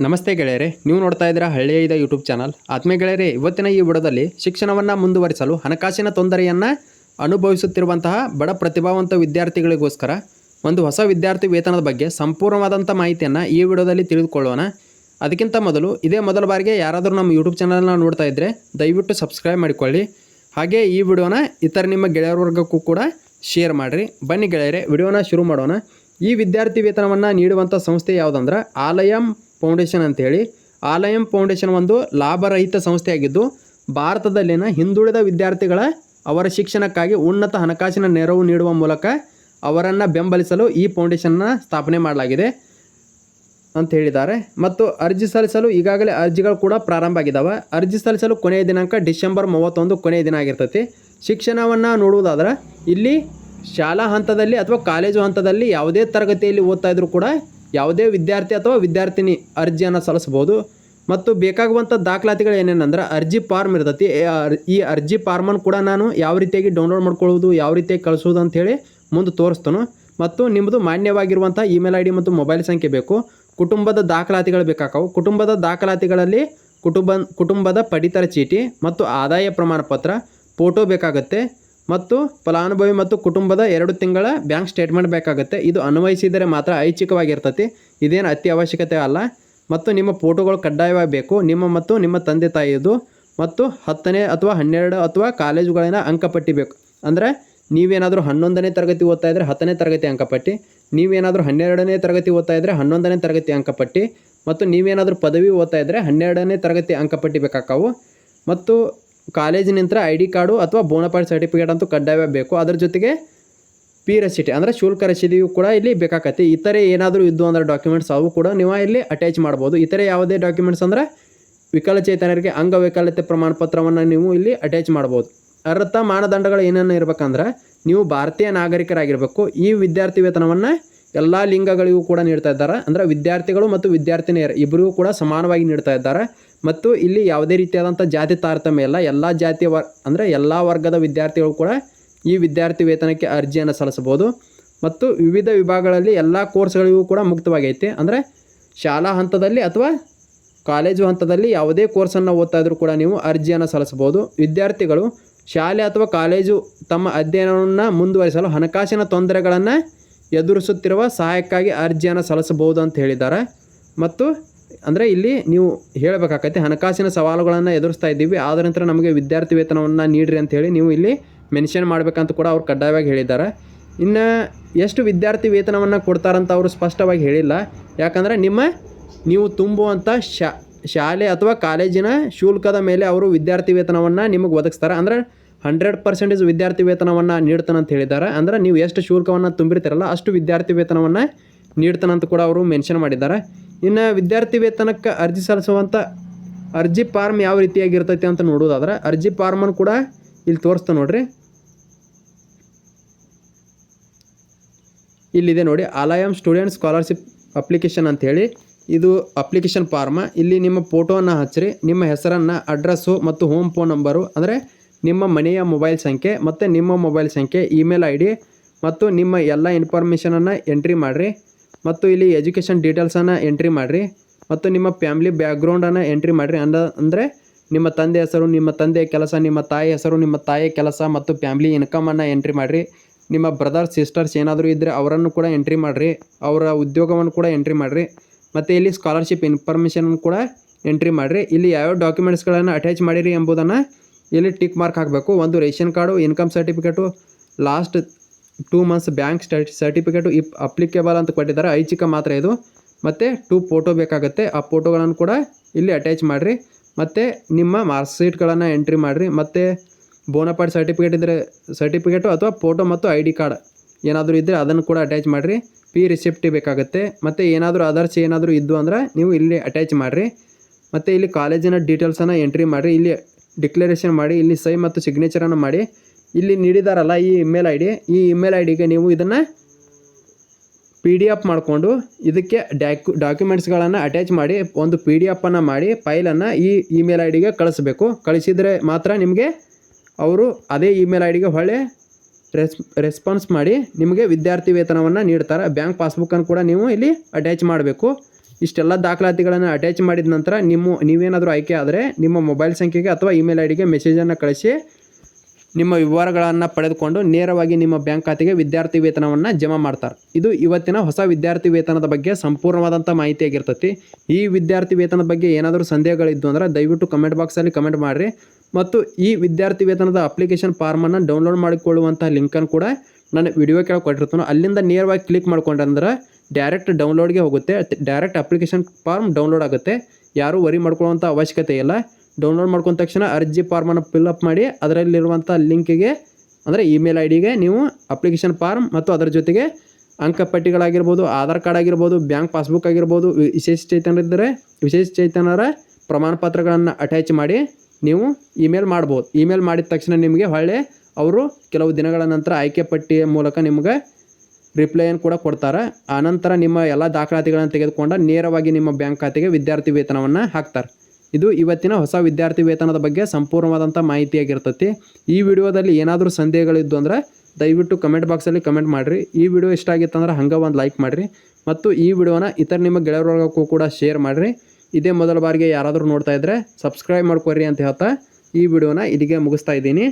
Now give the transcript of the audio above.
ನಮಸ್ತೆ ಗೆಳೆಯರೆ, ನೀವು ನೋಡ್ತಾ ಇದ್ದೀರಾ ಹಳ್ಳಿಯ ಇದ ಯೂಟ್ಯೂಬ್ ಚಾನಲ್ ಆತ್ಮೀಯ ಗೆಳೆಯರೆ, ಇವತ್ತಿನ ಈ ವಿಡೋದಲ್ಲಿ ಶಿಕ್ಷಣವನ್ನು ಮುಂದುವರಿಸಲು ಹಣಕಾಸಿನ ತೊಂದರೆಯನ್ನು ಅನುಭವಿಸುತ್ತಿರುವಂತಹ ಬಡ ಪ್ರತಿಭಾವಂತ ವಿದ್ಯಾರ್ಥಿಗಳಿಗೋಸ್ಕರ ಒಂದು ಹೊಸ ವಿದ್ಯಾರ್ಥಿ ವೇತನದ ಬಗ್ಗೆ ಸಂಪೂರ್ಣವಾದಂಥ ಮಾಹಿತಿಯನ್ನು ಈ ವಿಡಿಯೋದಲ್ಲಿ ತಿಳಿದುಕೊಳ್ಳೋಣ. ಅದಕ್ಕಿಂತ ಮೊದಲು ಇದೇ ಮೊದಲ ಬಾರಿಗೆ ಯಾರಾದರೂ ನಮ್ಮ ಯೂಟ್ಯೂಬ್ ಚಾನಲ್ನ ನೋಡ್ತಾ ಇದ್ದರೆ ದಯವಿಟ್ಟು ಸಬ್ಸ್ಕ್ರೈಬ್ ಮಾಡಿಕೊಳ್ಳಿ. ಹಾಗೆ ಈ ವಿಡಿಯೋನ ಇತರ ನಿಮ್ಮ ಗೆಳೆಯರ ವರ್ಗಕ್ಕೂ ಕೂಡ ಶೇರ್ ಮಾಡಿರಿ. ಬನ್ನಿ ಗೆಳೆಯರೆ, ವಿಡಿಯೋನ ಶುರು ಮಾಡೋಣ. ಈ ವಿದ್ಯಾರ್ಥಿ ವೇತನವನ್ನು ನೀಡುವಂಥ ಸಂಸ್ಥೆ ಯಾವುದಂದ್ರೆ ಆಲಯಂ ಫೌಂಡೇಶನ್ ಅಂತೇಳಿ. ಆಲಯಂ ಫೌಂಡೇಶನ್ ಒಂದು ಲಾಭರಹಿತ ಸಂಸ್ಥೆಯಾಗಿದ್ದು, ಭಾರತದಲ್ಲಿನ ಹಿಂದುಳಿದ ವಿದ್ಯಾರ್ಥಿಗಳ ಅವರ ಶಿಕ್ಷಣಕ್ಕಾಗಿ ಉನ್ನತ ಹಣಕಾಸಿನ ನೆರವು ನೀಡುವ ಮೂಲಕ ಅವರನ್ನು ಬೆಂಬಲಿಸಲು ಈ ಫೌಂಡೇಶನ್ನ ಸ್ಥಾಪನೆ ಮಾಡಲಾಗಿದೆ ಅಂತ ಹೇಳಿದ್ದಾರೆ. ಮತ್ತು ಅರ್ಜಿ ಸಲ್ಲಿಸಲು ಈಗಾಗಲೇ ಅರ್ಜಿಗಳು ಕೂಡ ಪ್ರಾರಂಭ ಆಗಿದ್ದಾವೆ. ಅರ್ಜಿ ಸಲ್ಲಿಸಲು ಕೊನೆಯ ದಿನಾಂಕ ಡಿಸೆಂಬರ್ ಮೂವತ್ತೊಂದು ಕೊನೆಯ ದಿನ ಆಗಿರ್ತೈತಿ. ಶಿಕ್ಷಣವನ್ನು ನೋಡುವುದಾದ್ರೆ, ಇಲ್ಲಿ ಶಾಲಾ ಹಂತದಲ್ಲಿ ಅಥವಾ ಕಾಲೇಜು ಹಂತದಲ್ಲಿ ಯಾವುದೇ ತರಗತಿಯಲ್ಲಿ ಓದ್ತಾ ಇದ್ರೂ ಕೂಡ ಯಾವುದೇ ವಿದ್ಯಾರ್ಥಿ ಅಥವಾ ವಿದ್ಯಾರ್ಥಿನಿ ಅರ್ಜಿಯನ್ನು ಸಲ್ಲಿಸ್ಬೋದು ಮತ್ತು ಬೇಕಾಗುವಂಥ ದಾಖಲಾತಿಗಳು ಏನೇನಂದ್ರೆ ಅರ್ಜಿ ಫಾರ್ಮ್ ಇರ್ತೈತಿ. ಈ ಅರ್- ಈ ಅರ್ಜಿ ಫಾರ್ಮನ್ನು ಕೂಡ ನಾನು ಯಾವ ರೀತಿಯಾಗಿ ಡೌನ್ಲೋಡ್ ಮಾಡ್ಕೊಳ್ಳೋದು ಯಾವ ರೀತಿಯಾಗಿ ಕಳಿಸೋದು ಅಂಥೇಳಿ ಮುಂದೆ ತೋರಿಸ್ತಾನು. ಮತ್ತು ನಿಮ್ಮದು ಮಾನ್ಯವಾಗಿರುವಂಥ ಇಮೇಲ್ ಐ ಡಿ ಮತ್ತು ಮೊಬೈಲ್ ಸಂಖ್ಯೆ ಬೇಕು. ಕುಟುಂಬದ ದಾಖಲಾತಿಗಳು ಬೇಕಾಗವು ಕುಟುಂಬದ ದಾಖಲಾತಿಗಳಲ್ಲಿ ಕುಟುಂಬ, ಕುಟುಂಬದ ಪಡಿತರ ಚೀಟಿ ಮತ್ತು ಆದಾಯ ಪ್ರಮಾಣ ಪತ್ರ ಫೋಟೋ ಬೇಕಾಗುತ್ತೆ. ಮತ್ತು ಫಲಾನುಭವಿ ಮತ್ತು ಕುಟುಂಬದ ಎರಡು ತಿಂಗಳ ಬ್ಯಾಂಕ್ ಸ್ಟೇಟ್ಮೆಂಟ್ ಬೇಕಾಗುತ್ತೆ. ಇದು ಅನ್ವಯಿಸಿದರೆ ಮಾತ್ರ ಐಚ್ಛಿಕವಾಗಿರ್ತತಿ. ಇದೇನು ಅತಿ ಅವಶ್ಯಕತೆ ಅಲ್ಲ. ಮತ್ತು ನಿಮ್ಮ ಫೋಟೋಗಳು ಕಡ್ಡಾಯವಾಗಿ ಬೇಕು. ನಿಮ್ಮ ಮತ್ತು ನಿಮ್ಮ ತಂದೆ ತಾಯಿಯದು ಮತ್ತು ಹತ್ತನೇ ಅಥವಾ ಹನ್ನೆರಡು ಅಥವಾ ಕಾಲೇಜುಗಳಿನ ಅಂಕಪಟ್ಟಿ ಬೇಕು. ಅಂದರೆ ನೀವೇನಾದರೂ ಹನ್ನೊಂದನೇ ತರಗತಿ ಓದ್ತಾ ಇದ್ದರೆ ಹತ್ತನೇ ತರಗತಿ ಅಂಕಪಟ್ಟಿ. ನೀವೇನಾದರೂ ಹನ್ನೆರಡನೇ ತರಗತಿ ಓದ್ತಾ ಇದ್ದರೆ ಹನ್ನೊಂದನೇ ತರಗತಿ ಅಂಕಪಟ್ಟಿ. ಮತ್ತು ನೀವೇನಾದರೂ ಪದವಿ ಓದ್ತಾ ಇದ್ದರೆ ಹನ್ನೆರಡನೇ ತರಗತಿ ಅಂಕಪಟ್ಟಿ ಬೇಕಾಕವು ಮತ್ತು ಕಾಲೇಜಿನಿಂದ ಐ ಡಿ ಕಾರ್ಡು ಅಥವಾ ಬೋನಪಾಡಿ ಸರ್ಟಿಫಿಕೇಟ್ ಅಂತೂ ಕಡ್ಡಾಯವೇ ಬೇಕು. ಅದರ ಜೊತೆಗೆ ಪಿ ರಸೀಟಿ ಅಂದರೆ ಶುಲ್ಕ ರಸೀದಿಯು ಕೂಡ ಇಲ್ಲಿ ಬೇಕಾಕತಿ ಇತರೆ ಏನಾದರೂ ಇದ್ದು ಅಂದ್ರೆ ಡಾಕ್ಯುಮೆಂಟ್ಸ್ ಅವು ಕೂಡ ನೀವು ಇಲ್ಲಿ ಅಟ್ಯಾಚ್ ಮಾಡ್ಬೋದು. ಇತರೆ ಯಾವುದೇ ಡಾಕ್ಯುಮೆಂಟ್ಸ್ ಅಂದರೆ ವಿಕಲಚೇತನರಿಗೆ ಅಂಗವಿಕಲತೆ ಪ್ರಮಾಣ ಪತ್ರವನ್ನು ನೀವು ಇಲ್ಲಿ ಅಟ್ಯಾಚ್ ಮಾಡ್ಬೋದು. ಅರ್ಹತಾ ಮಾನದಂಡಗಳು ಏನೇನು ಇರಬೇಕಂದ್ರೆ ನೀವು ಭಾರತೀಯ ನಾಗರಿಕರಾಗಿರಬೇಕು. ಈ ವಿದ್ಯಾರ್ಥಿ ವೇತನವನ್ನು ಎಲ್ಲ ಲಿಂಗಗಳಿಗೂ ಕೂಡ ನೀಡ್ತಾ ಇದ್ದಾರೆ. ಅಂದರೆ ವಿದ್ಯಾರ್ಥಿಗಳು ಮತ್ತು ವಿದ್ಯಾರ್ಥಿನಿಯರು ಇಬ್ಬರಿಗೂ ಕೂಡ ಸಮಾನವಾಗಿ ನೀಡ್ತಾ ಇದ್ದಾರೆ. ಮತ್ತು ಇಲ್ಲಿ ಯಾವುದೇ ರೀತಿಯಾದಂಥ ಜಾತಿ ತಾರತಮ್ಯ ಇಲ್ಲ. ಎಲ್ಲ ಜಾತಿಯ ವರ್, ಅಂದರೆ ಎಲ್ಲ ವರ್ಗದ ವಿದ್ಯಾರ್ಥಿಗಳು ಕೂಡ ಈ ವಿದ್ಯಾರ್ಥಿ ವೇತನಕ್ಕೆ ಅರ್ಜಿಯನ್ನು ಸಲ್ಲಿಸಬಹುದು. ಮತ್ತು ವಿವಿಧ ವಿಭಾಗಗಳಲ್ಲಿ ಎಲ್ಲ ಕೋರ್ಸ್ಗಳಿಗೂ ಕೂಡ ಮುಕ್ತವಾಗೈತೆ. ಅಂದರೆ ಶಾಲಾ ಹಂತದಲ್ಲಿ ಅಥವಾ ಕಾಲೇಜು ಹಂತದಲ್ಲಿ ಯಾವುದೇ ಕೋರ್ಸನ್ನು ಓದ್ತಾ ಇದ್ರೂ ಕೂಡ ನೀವು ಅರ್ಜಿಯನ್ನು ಸಲ್ಲಿಸಬಹುದು. ವಿದ್ಯಾರ್ಥಿಗಳು ಶಾಲೆ ಅಥವಾ ಕಾಲೇಜು ತಮ್ಮ ಅಧ್ಯಯನವನ್ನು ಮುಂದುವರಿಸಲು ಹಣಕಾಸಿನ ತೊಂದರೆಗಳನ್ನು ಎದುರಿಸುತ್ತಿರುವ ಸಹಾಯಕ್ಕಾಗಿ ಅರ್ಜಿಯನ್ನು ಸಲ್ಲಿಸಬಹುದು ಅಂತ ಹೇಳಿದ್ದಾರೆ. ಮತ್ತು ಅಂದರೆ ಇಲ್ಲಿ ನೀವು ಹೇಳಬೇಕಾಗತ್ತೆ, ಹಣಕಾಸಿನ ಸವಾಲುಗಳನ್ನು ಎದುರಿಸ್ತಾ ಇದ್ದೀವಿ, ಆದ ನಂತರ ನಮಗೆ ವಿದ್ಯಾರ್ಥಿ ವೇತನವನ್ನು ನೀಡ್ರಿ ಅಂತ ಹೇಳಿ ನೀವು ಇಲ್ಲಿ ಮೆನ್ಷನ್ ಮಾಡಬೇಕಂತ ಕೂಡ ಅವ್ರು ಕಡ್ಡಾಯವಾಗಿ ಹೇಳಿದ್ದಾರೆ. ಇನ್ನು ಎಷ್ಟು ವಿದ್ಯಾರ್ಥಿ ವೇತನವನ್ನು ಕೊಡ್ತಾರಂತ ಅವರು ಸ್ಪಷ್ಟವಾಗಿ ಹೇಳಿಲ್ಲ. ಯಾಕಂದರೆ ನಿಮ್ಮ, ನೀವು ತುಂಬುವಂಥ ಶಾಲೆ ಅಥವಾ ಕಾಲೇಜಿನ ಶುಲ್ಕದ ಮೇಲೆ ಅವರು ವಿದ್ಯಾರ್ಥಿ ವೇತನವನ್ನು ನಿಮಗೆ ಒದಗಿಸ್ತಾರೆ. ಅಂದರೆ ಹಂಡ್ರೆಡ್ ಪರ್ಸೆಂಟೇಜ್ ವಿದ್ಯಾರ್ಥಿ ವೇತನವನ್ನು ನೀಡ್ತಾನಂತ ಹೇಳಿದ್ದಾರೆ. ಅಂದರೆ ನೀವು ಎಷ್ಟು ಶುಲ್ಕವನ್ನು ತುಂಬಿರ್ತೀರಲ್ಲ ಅಷ್ಟು ವಿದ್ಯಾರ್ಥಿ ವೇತನವನ್ನು ನೀಡ್ತಾನಂತ ಕೂಡ ಅವರು ಮೆನ್ಷನ್ ಮಾಡಿದ್ದಾರೆ. ಇನ್ನು ವಿದ್ಯಾರ್ಥಿ ವೇತನಕ್ಕೆ ಅರ್ಜಿ ಸಲ್ಲಿಸುವಂಥ ಅರ್ಜಿ ಫಾರ್ಮ್ ಯಾವ ರೀತಿಯಾಗಿರ್ತೈತಿ ಅಂತ ನೋಡೋದಾದ್ರೆ ಅರ್ಜಿ ಫಾರ್ಮನ್ನು ಕೂಡ ಇಲ್ಲಿ ತೋರಿಸ್ತಾ ನೋಡ್ರಿ. ಇಲ್ಲಿದೆ ನೋಡಿ ಅಲಾಯಂ ಸ್ಟೂಡೆಂಟ್ ಸ್ಕಾಲರ್ಶಿಪ್ ಅಪ್ಲಿಕೇಶನ್ ಅಂಥೇಳಿ ಇದು ಅಪ್ಲಿಕೇಶನ್ ಫಾರ್ಮ ಇಲ್ಲಿ ನಿಮ್ಮ ಫೋಟೋವನ್ನು ಹಚ್ಚಿರಿ, ನಿಮ್ಮ ಹೆಸರನ್ನು ಅಡ್ರೆಸ್ಸು ಮತ್ತು ಹೋಮ್ ಫೋನ್ ನಂಬರು ಅಂದರೆ ನಿಮ್ಮ ಮನೆಯ ಮೊಬೈಲ್ ಸಂಖ್ಯೆ ಮತ್ತು ನಿಮ್ಮ ಮೊಬೈಲ್ ಸಂಖ್ಯೆ, ಇಮೇಲ್ ಐ ಡಿ ಮತ್ತು ನಿಮ್ಮ ಎಲ್ಲ ಇನ್ಫಾರ್ಮೇಷನನ್ನು ಎಂಟ್ರಿ ಮಾಡಿರಿ. ಮತ್ತು ಇಲ್ಲಿ ಎಜುಕೇಷನ್ ಡೀಟೇಲ್ಸನ್ನು ಎಂಟ್ರಿ ಮಾಡಿರಿ. ಮತ್ತು ನಿಮ್ಮ ಫ್ಯಾಮ್ಲಿ ಬ್ಯಾಕ್ಗ್ರೌಂಡನ್ನು ಎಂಟ್ರಿ ಮಾಡಿರಿ. ಅಂದ, ಅಂದರೆ ನಿಮ್ಮ ತಂದೆ ಹೆಸರು, ನಿಮ್ಮ ತಂದೆಯ ಕೆಲಸ, ನಿಮ್ಮ ತಾಯಿ ಹೆಸರು, ನಿಮ್ಮ ತಾಯಿಯ ಕೆಲಸ ಮತ್ತು ಫ್ಯಾಮ್ಲಿ ಇನ್ಕಮನ್ನು ಎಂಟ್ರಿ ಮಾಡಿರಿ. ನಿಮ್ಮ ಬ್ರದರ್ ಸಿಸ್ಟರ್ಸ್ ಏನಾದರೂ ಇದ್ದರೆ ಅವರನ್ನು ಕೂಡ ಎಂಟ್ರಿ ಮಾಡಿರಿ. ಅವರ ಉದ್ಯೋಗವನ್ನು ಕೂಡ ಎಂಟ್ರಿ ಮಾಡಿರಿ. ಮತ್ತು ಇಲ್ಲಿ ಸ್ಕಾಲರ್ಶಿಪ್ ಇನ್ಫಾರ್ಮೇಷನ್ ಕೂಡ ಎಂಟ್ರಿ ಮಾಡಿರಿ. ಇಲ್ಲಿ ಯಾವ್ಯಾವ ಡಾಕ್ಯುಮೆಂಟ್ಸ್ಗಳನ್ನು ಅಟ್ಯಾಚ್ ಮಾಡಿರಿ ಎಂಬುದನ್ನು ಇಲ್ಲಿ ಟಿಕ್ ಮಾರ್ಕ್ ಹಾಕಬೇಕು. ಒಂದು ration card income certificate last two months bank study certificate if applicable ಅಂತ ಕೊಟ್ಟಿದ್ದಾರೆ. ಐಚ್ಛಿಕ ಮಾತ್ರ ಇದು. ಮತ್ತು ಟೂ ಫೋಟೋ ಬೇಕಾಗುತ್ತೆ. ಆ ಫೋಟೋಗಳನ್ನು ಕೂಡ ಇಲ್ಲಿ ಅಟ್ಯಾಚ್ ಮಾಡಿರಿ. ಮತ್ತು ನಿಮ್ಮ ಮಾರ್ಕ್ಸ್ ಶೀಟ್ಗಳನ್ನು ಎಂಟ್ರಿ ಮಾಡಿರಿ. ಮತ್ತು ಬೋನಪಾಡ್ ಸರ್ಟಿಫಿಕೇಟ್ ಇದ್ದರೆ ಸರ್ಟಿಫಿಕೇಟು ಅಥವಾ ಫೋಟೋ ಮತ್ತು ಐ ಡಿ ಕಾರ್ಡ್ ಏನಾದರೂ ಇದ್ದರೆ ಅದನ್ನು ಕೂಡ ಅಟ್ಯಾಚ್ ಮಾಡಿರಿ. ಪಿ ರಿಸಿಪ್ಟಿ ಬೇಕಾಗುತ್ತೆ. ಮತ್ತು ಏನಾದರೂ ಅದರ್ಸ್ ಏನಾದರೂ ಇದ್ದು ಅಂದ್ರೆ ನೀವು ಇಲ್ಲಿ ಅಟ್ಯಾಚ್ ಮಾಡಿರಿ. ಮತ್ತು ಇಲ್ಲಿ ಕಾಲೇಜಿನ ಡೀಟೇಲ್ಸನ್ನು ಎಂಟ್ರಿ ಮಾಡಿರಿ. ಇಲ್ಲಿ ಡಿಕ್ಲರೇಷನ್ ಮಾಡಿ, ಇಲ್ಲಿ ಸೈ ಮತ್ತು ಸಿಗ್ನೇಚರನ್ನು ಮಾಡಿ, ಇಲ್ಲಿ ನೀಡಿದಾರಲ್ಲ ಈ ಇಮೇಲ್ ಐ ಡಿ ಈ ಇಮೇಲ್ ಐ ಡಿಗೆ ನೀವು ಇದನ್ನು ಪಿ ಡಿ ಎಫ್ ಮಾಡಿಕೊಂಡು ಇದಕ್ಕೆ ಡಾಕ್ಯು ಡಾಕ್ಯುಮೆಂಟ್ಸ್ಗಳನ್ನು ಅಟ್ಯಾಚ್ ಮಾಡಿ, ಒಂದು ಪಿ ಡಿ ಎಫನ್ನು ಮಾಡಿ ಫೈಲನ್ನು ಈ ಇಮೇಲ್ ಐ ಡಿಗೆ ಕಳಿಸ್ಬೇಕು. ಕಳಿಸಿದರೆ ಮಾತ್ರ ನಿಮಗೆ ಅವರು ಅದೇ ಇಮೇಲ್ ಐ ಡಿಗೆ ಹೊಳ್ಳೆ ರೆಸ್ ರೆಸ್ಪಾನ್ಸ್ ಮಾಡಿ ನಿಮಗೆ ವಿದ್ಯಾರ್ಥಿ ವೇತನವನ್ನು ನೀಡ್ತಾರೆ. ಬ್ಯಾಂಕ್ ಪಾಸ್ಬುಕ್ಕನ್ನು ಕೂಡ ನೀವು ಇಲ್ಲಿ ಅಟ್ಯಾಚ್ ಮಾಡಬೇಕು. ಇಷ್ಟೆಲ್ಲ ದಾಖಲಾತಿಗಳನ್ನು ಅಟ್ಯಾಚ್ ಮಾಡಿದ ನಂತರ ನಿಮ್ಮ, ನೀವೇನಾದರೂ ಆಯ್ಕೆ ಆದರೆ ನಿಮ್ಮ ಮೊಬೈಲ್ ಸಂಖ್ಯೆಗೆ ಅಥವಾ ಇಮೇಲ್ ಐ ಡಿಗೆ ಮೆಸೇಜನ್ನು ಕಳಿಸಿ, ನಿಮ್ಮ ವಿವರಗಳನ್ನು ಪಡೆದುಕೊಂಡು ನೇರವಾಗಿ ನಿಮ್ಮ ಬ್ಯಾಂಕ್ ಖಾತೆಗೆ ವಿದ್ಯಾರ್ಥಿ ವೇತನವನ್ನು ಜಮಾ ಮಾಡ್ತಾರೆ. ಇದು ಇವತ್ತಿನ ಹೊಸ ವಿದ್ಯಾರ್ಥಿ ವೇತನದ ಬಗ್ಗೆ ಸಂಪೂರ್ಣವಾದಂಥ ಮಾಹಿತಿಯಾಗಿರ್ತೈತಿ ಈ ವಿದ್ಯಾರ್ಥಿ ವೇತನದ ಬಗ್ಗೆ ಏನಾದರೂ ಸಂದೇಹಗಳಿದ್ದು ಅಂದ್ರೆ ದಯವಿಟ್ಟು ಕಮೆಂಟ್ ಬಾಕ್ಸಲ್ಲಿ ಕಮೆಂಟ್ ಮಾಡಿರಿ. ಮತ್ತು ಈ ವಿದ್ಯಾರ್ಥಿ ವೇತನದ ಅಪ್ಲಿಕೇಶನ್ ಫಾರ್ಮನ್ನು ಡೌನ್ಲೋಡ್ ಮಾಡಿಕೊಳ್ಳುವಂಥ ಲಿಂಕನ್ನು ಕೂಡ ನಾನು ವಿಡಿಯೋ ಕೆಳಗೆ ಕೊಟ್ಟಿರ್ತಾನೋ. ಅಲ್ಲಿಂದ ನೇರವಾಗಿ ಕ್ಲಿಕ್ ಮಾಡ್ಕೊಂಡ್ರೆ ಡೈರೆಕ್ಟ್ ಡೌನ್ಲೋಡ್ಗೆ ಹೋಗುತ್ತೆ. ಡೈರೆಕ್ಟ್ ಅಪ್ಲಿಕೇಶನ್ ಫಾರ್ಮ್ ಡೌನ್ಲೋಡ್ ಆಗುತ್ತೆ. ಯಾರೂ ವರಿ ಮಾಡ್ಕೊಳ್ಳುವಂಥ ಅವಶ್ಯಕತೆ ಇಲ್ಲ. ಡೌನ್ಲೋಡ್ ಮಾಡ್ಕೊಂಡ ತಕ್ಷಣ ಅರ್ಜಿ ಫಾರ್ಮನ್ನು ಫಿಲ್ಅಪ್ ಮಾಡಿ, ಅದರಲ್ಲಿರುವಂಥ ಲಿಂಕಿಗೆ ಅಂದರೆ ಇಮೇಲ್ ಐ ಡಿಗೆ ನೀವು ಅಪ್ಲಿಕೇಶನ್ ಫಾರ್ಮ್ ಮತ್ತು ಅದರ ಜೊತೆಗೆ ಅಂಕಪಟ್ಟಿಗಳಾಗಿರ್ಬೋದು ಆಧಾರ್ ಕಾರ್ಡ್ ಆಗಿರ್ಬೋದು ಬ್ಯಾಂಕ್ ಪಾಸ್ಬುಕ್ ಆಗಿರ್ಬೋದು ವಿಶೇಷ ಚೇತನರಿದ್ದರೆ, ವಿಶೇಷ ಚೈತನ್ಯರ ಪ್ರಮಾಣ ಪತ್ರಗಳನ್ನು ಅಟ್ಯಾಚ್ ಮಾಡಿ ನೀವು ಇಮೇಲ್ ಮಾಡ್ಬೋದು. ಇಮೇಲ್ ಮಾಡಿದ ತಕ್ಷಣ ನಿಮಗೆ ಹೊಳ್ಳೆ ಅವರು ಕೆಲವು ದಿನಗಳ ನಂತರ ಆಯ್ಕೆ ಪಟ್ಟಿಯ ಮೂಲಕ ನಿಮ್ಗೆ ರಿಪ್ಲೈಯನ್ನು ಕೂಡ ಕೊಡ್ತಾರೆ. ಆನಂತರ ನಿಮ್ಮ ಎಲ್ಲ ದಾಖಲಾತಿಗಳನ್ನು ತೆಗೆದುಕೊಂಡು ನೇರವಾಗಿ ನಿಮ್ಮ ಬ್ಯಾಂಕ್ ಖಾತೆಗೆ ವಿದ್ಯಾರ್ಥಿ ವೇತನವನ್ನು ಹಾಕ್ತಾರೆ. ಇದು ಇವತ್ತಿನ ಹೊಸ ವಿದ್ಯಾರ್ಥಿ ವೇತನದ ಬಗ್ಗೆ ಸಂಪೂರ್ಣವಾದಂಥ ಮಾಹಿತಿಯಾಗಿರ್ತೈತಿ. ಈ ವಿಡಿಯೋದಲ್ಲಿ ಏನಾದರೂ ಸಂದೇಹಗಳಿದ್ದು ಅಂದರೆ ದಯವಿಟ್ಟು ಕಮೆಂಟ್ ಬಾಕ್ಸಲ್ಲಿ ಕಮೆಂಟ್ ಮಾಡಿರಿ. ಈ ವಿಡಿಯೋ ಇಷ್ಟ ಆಗಿತ್ತು ಅಂದ್ರೆ ಹಂಗೆ ಒಂದು ಲೈಕ್ ಮಾಡಿರಿ. ಮತ್ತು ಈ ವಿಡಿಯೋನ ಇತರ ನಿಮ್ಮ ಗೆಳೆಯರೊಳಗೂ ಕೂಡ ಶೇರ್ ಮಾಡಿರಿ. ಇದೇ ಮೊದಲ ಬಾರಿಗೆ ಯಾರಾದರೂ ನೋಡ್ತಾ ಇದ್ದರೆ ಸಬ್ಸ್ಕ್ರೈಬ್ ಮಾಡ್ಕೊರಿ ಅಂತ ಹೇಳ್ತಾ ಈ ವಿಡಿಯೋನ ಇಲ್ಲಿಗೆ ಮುಗಿಸ್ತಾ ಇದ್ದೀನಿ.